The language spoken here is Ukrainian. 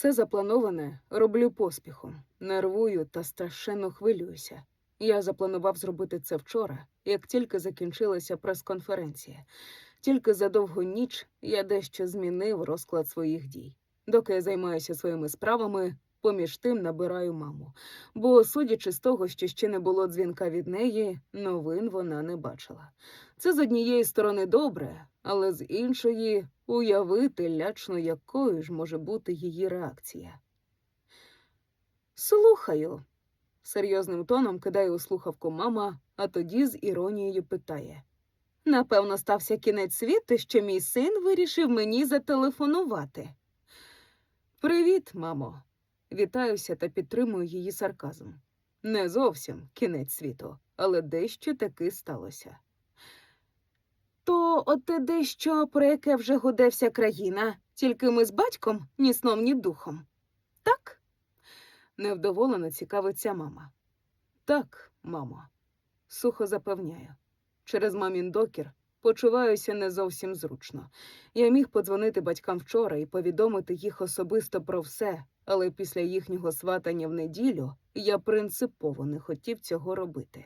Все заплановане роблю поспіхом, нервую та страшенно хвилююся. Я запланував зробити це вчора, як тільки закінчилася прес-конференція. Тільки за довгу ніч я дещо змінив розклад своїх дій. Доки я займаюся своїми справами, поміж тим набираю маму. Бо, судячи з того, що ще не було дзвінка від неї, новин вона не бачила. Це з однієї сторони добре, але з іншої уявити лячно, якою ж може бути її реакція. Слухаю. Серйозним тоном кидає у слухавку мама, а тоді з іронією питає. Напевно, стався кінець світу, що мій син вирішив мені зателефонувати. Привіт, мамо. Вітаюся та підтримую її сарказм. Не зовсім кінець світу, але дещо таки сталося. То оте дещо, про яке вже гуде вся країна, тільки ми з батьком ні сном, ні духом. Так? Невдоволено цікавиться мама. Так, мамо, сухо запевняю. Через мамін докір почуваюся не зовсім зручно. Я міг подзвонити батькам вчора і повідомити їх особисто про все, але після їхнього сватання в неділю я принципово не хотів цього робити.